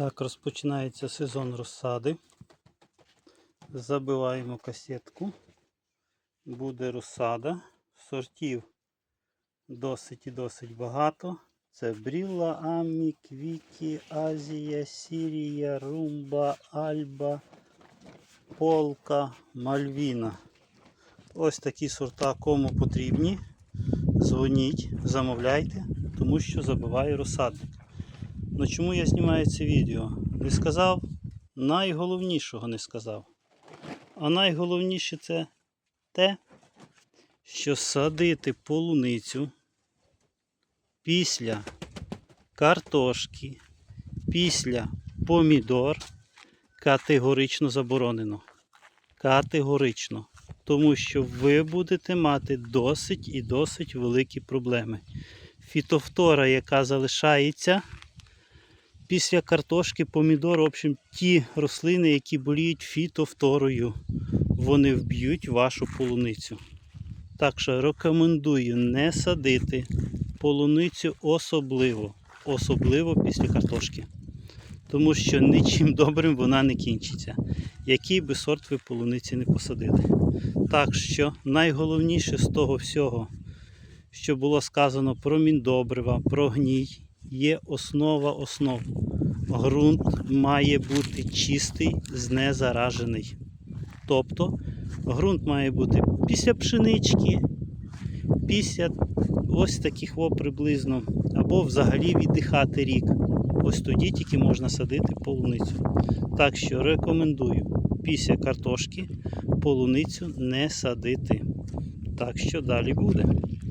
Так, розпочинається сезон розсади. Забиваємо касетку. Буде розсада. Сортів досить і досить багато. Це Брілла, Амі, Квікі, Азія, Сірія, Румба, Альба, Полка, Мальвіна. Ось такі сорта кому потрібні. Дзвоніть, замовляйте, тому що забиваю розсадник. Ну чому я знімаю це відео? Не сказав, найголовнішого не сказав. А найголовніше це те, що садити полуницю після картошки, після помідор категорично заборонено. Категорично. Тому що ви будете мати досить і досить великі проблеми. Фітофтора, яка залишається після картошки, помідор, в общем, ті рослини, які боліють фітофторою, вони вб'ють вашу полуницю. Так що рекомендую не садити полуницю особливо, особливо після картошки. Тому що нічим добрим вона не кінчиться, який би сорт ви полуниці не посадили. Так що найголовніше з того всього, що було сказано про міндобрива, про гній, є основа основ. Грунт має бути чистий, знезаражений. Тобто ґрунт має бути після пшенички, після ось таких о приблизно, або взагалі віддихати рік. Ось тоді тільки можна садити полуницю. Так що рекомендую після картошки полуницю не садити. Так що далі буде.